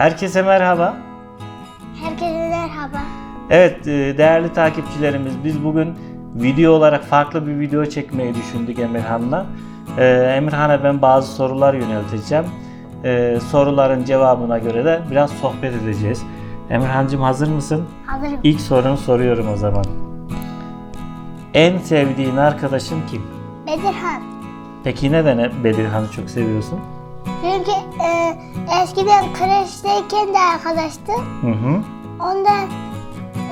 Herkese merhaba. Herkese merhaba. Evet e, değerli takipçilerimiz biz bugün video olarak farklı bir video çekmeyi düşündük Emirhan'la. E, Emirhan'a ben bazı sorular yönelteceğim. E, soruların cevabına göre de biraz sohbet edeceğiz. Emirhan'cığım hazır mısın? Hazırım. İlk sorunu soruyorum o zaman. En sevdiğin arkadaşın kim? Bedirhan. Peki neden Bedirhan'ı çok seviyorsun? Çünkü e, eskiden kreşteyken de arkadaştı. Hı hı. Ondan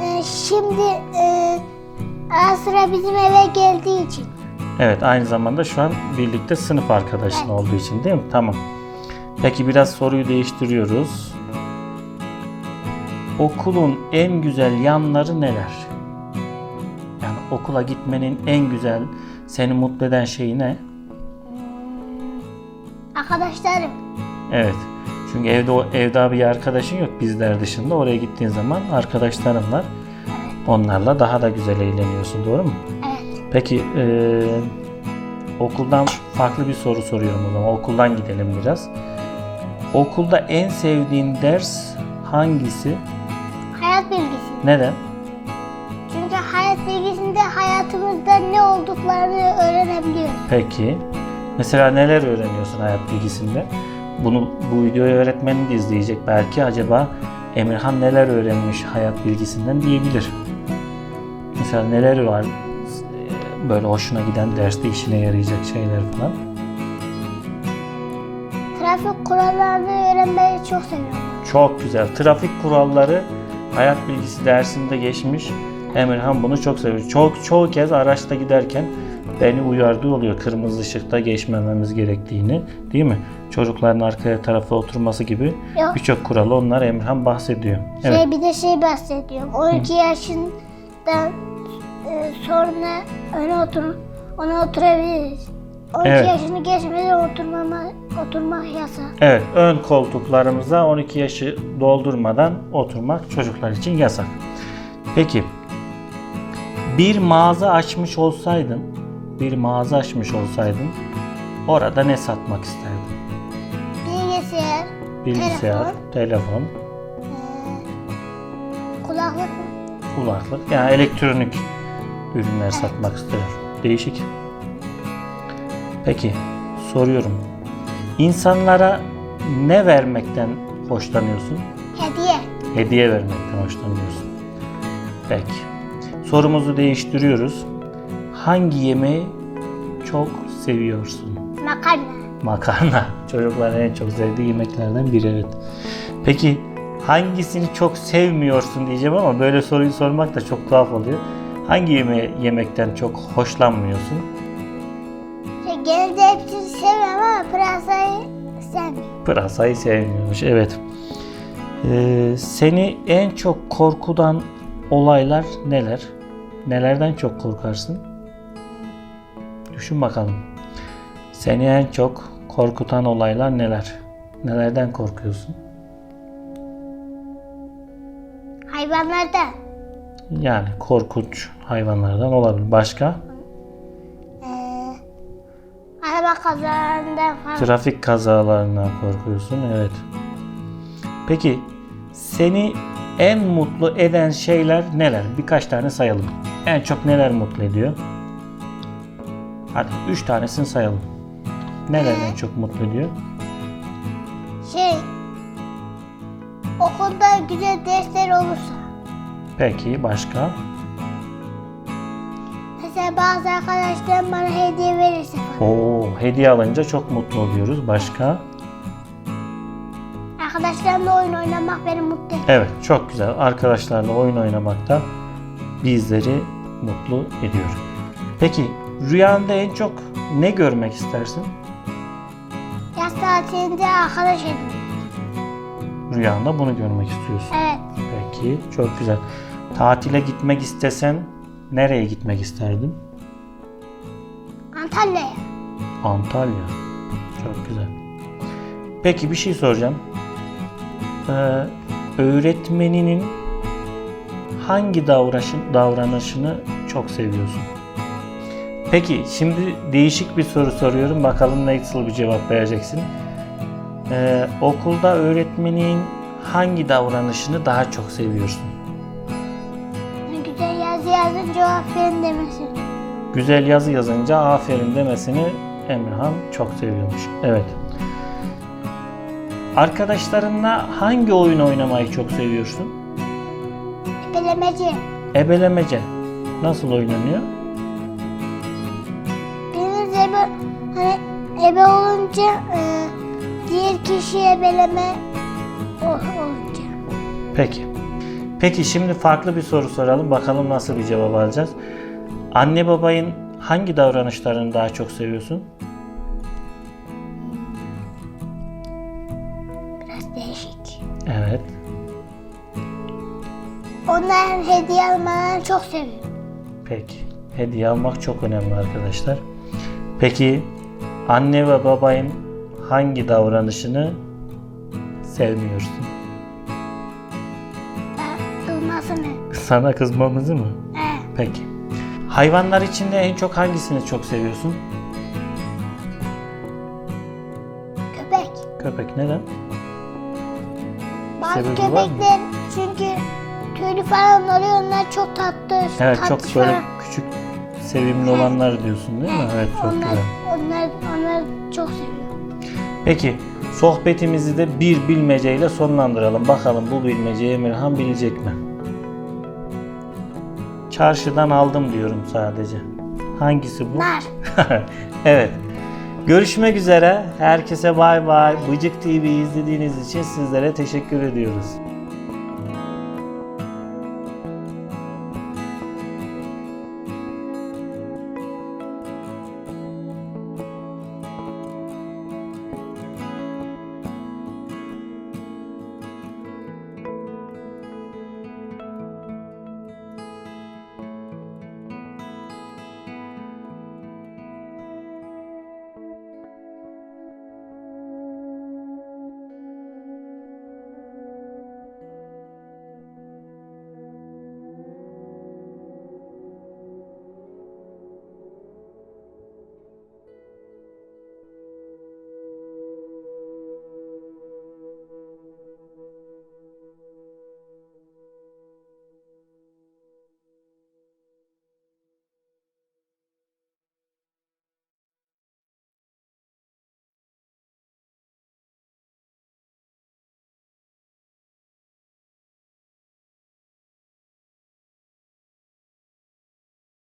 e, şimdi e, ara sıra bizim eve geldiği için. Evet aynı zamanda şu an birlikte sınıf arkadaşın Evet. olduğu için değil mi? Tamam. Peki biraz soruyu değiştiriyoruz. Okulun en güzel yanları neler? Yani okula gitmenin en güzel seni mutlu eden şeyi ne? Arkadaşlarım. Evet. Çünkü evde evde bir arkadaşın yok bizler dışında. Oraya gittiğin zaman arkadaşların var. Onlarla daha da güzel eğleniyorsun. Doğru mu? Evet. Peki eee, okuldan farklı bir soru soruyorum o zaman. Okuldan gidelim biraz. Okulda en sevdiğin ders hangisi? Hayat bilgisi. Neden? Çünkü hayat bilgisinde hayatımızda ne olduklarını öğrenebiliyoruz. Peki. Mesela neler öğreniyorsun hayat bilgisinde? Bunu bu videoyu öğretmenin de izleyecek belki acaba Emirhan neler öğrenmiş hayat bilgisinden diyebilir. Mesela neler var böyle hoşuna giden derste işine yarayacak şeyler falan. Trafik kurallarını öğrenmeyi çok seviyorum. Çok güzel. Trafik kuralları hayat bilgisi dersinde geçmiş. Emirhan bunu çok seviyor. Çok çoğu kez araçta giderken beni uyardığı oluyor kırmızı ışıkta geçmememiz gerektiğini, değil mi? Çocukların arkaya tarafa oturması gibi Yok. birçok kuralı onlar Emirhan bahsediyor. Evet. Şey bir de şey bahsediyorum. 12 yaşından e, sonra öne otur, ona oturabiliriz. 12 Evet. yaşını geçmeden oturmama, oturmak yasak. Evet, ön koltuklarımıza 12 yaşı doldurmadan oturmak çocuklar için yasak. Peki, bir mağaza açmış olsaydın, bir mağaza açmış olsaydın, orada ne satmak isterdin? Bilgisayar, Bilgisayar, Telefon. telefon, e, kulaklık, kulaklık, yani elektronik ürünler satmak istiyor. Değişik. Peki, soruyorum. İnsanlara ne vermekten hoşlanıyorsun? hediye, hediye vermekten hoşlanıyorsun. Peki. Sorumuzu değiştiriyoruz. Hangi yemeği çok seviyorsun? makarna, Makarna. Çocukların en çok sevdiği yemeklerden biri evet. Peki hangisini çok sevmiyorsun diyeceğim ama böyle soruyu sormak da çok tuhaf oluyor. Hangi yemeği yemekten çok hoşlanmıyorsun? genelde hepsini seviyorum ama pırasayı sevmiyorum. Pırasayı sevmiyormuş. Evet. Ee, seni en çok korkudan olaylar neler? Nelerden çok korkarsın? Düşün bakalım. Seni en çok korkutan olaylar neler? Nelerden korkuyorsun? Hayvanlardan, Yani korkunç hayvanlardan olabilir. Başka? e, araba kazalarından falan. Trafik kazalarından korkuyorsun. Evet. Peki seni en mutlu eden şeyler neler? Birkaç tane sayalım. En çok neler mutlu ediyor? Hadi üç tanesini sayalım. Neler en çok mutlu ediyor? Şey, okulda güzel dersler olursa. Peki başka? Mesela bazı arkadaşlarım bana hediye verirse falan. Oo, hediye alınca çok mutlu oluyoruz. Başka? Arkadaşlarımla oyun oynamak beni mutlu ediyor. Evet, çok güzel. Arkadaşlarla oyun oynamak da bizleri mutlu ediyor. Peki rüyanda en çok ne görmek istersin? Yaz tatilinde arkadaş edin. Rüyanda bunu görmek istiyorsun. Evet. Peki, çok güzel. Tatile gitmek istesen nereye gitmek isterdin? Antalya'ya. Antalya. Çok güzel. Peki bir şey soracağım. Ee, öğretmeninin hangi davranışın, davranışını çok seviyorsun? Peki şimdi değişik bir soru soruyorum. Bakalım nasıl bir cevap vereceksin. Ee, okulda öğretmenin hangi davranışını daha çok seviyorsun? Güzel yazı yazınca aferin demesi. Güzel yazı yazınca aferin demesini Emirhan çok seviyormuş. Evet. Arkadaşlarınla hangi oyun oynamayı çok seviyorsun? Ebelemeci. Ebelemece. Nasıl oynanıyor? Ebe, hani ebe olunca e, diğer kişi ebeleme olunca. Peki. Peki şimdi farklı bir soru soralım. Bakalım nasıl bir cevap alacağız. Anne babayın hangi davranışlarını daha çok seviyorsun? Biraz değişik. Evet. Onlar hediye almalarını çok seviyor. Peki. Hediye almak çok önemli arkadaşlar. Peki anne ve babayın hangi davranışını sevmiyorsun? Ben Kılmasını. Sana kızmamızı mı? He. Peki. Hayvanlar içinde en çok hangisini çok seviyorsun? Köpek. Köpek neden? Bazı Sebebi var mı? köpekler çünkü tüylü falan oluyor onlar çok tatlı. Evet tatlı çok böyle falan. Sevimli olanlar diyorsun değil mi? Evet çok onlar, güzel. Onlar, onlar çok seviyor. Peki sohbetimizi de bir bilmeceyle sonlandıralım. Bakalım bu bilmeceyi Emirhan bilecek mi? Çarşıdan aldım diyorum sadece. Hangisi bu? Nar. evet. Görüşmek üzere. Herkese bay bay. Bıcık TV izlediğiniz için sizlere teşekkür ediyoruz.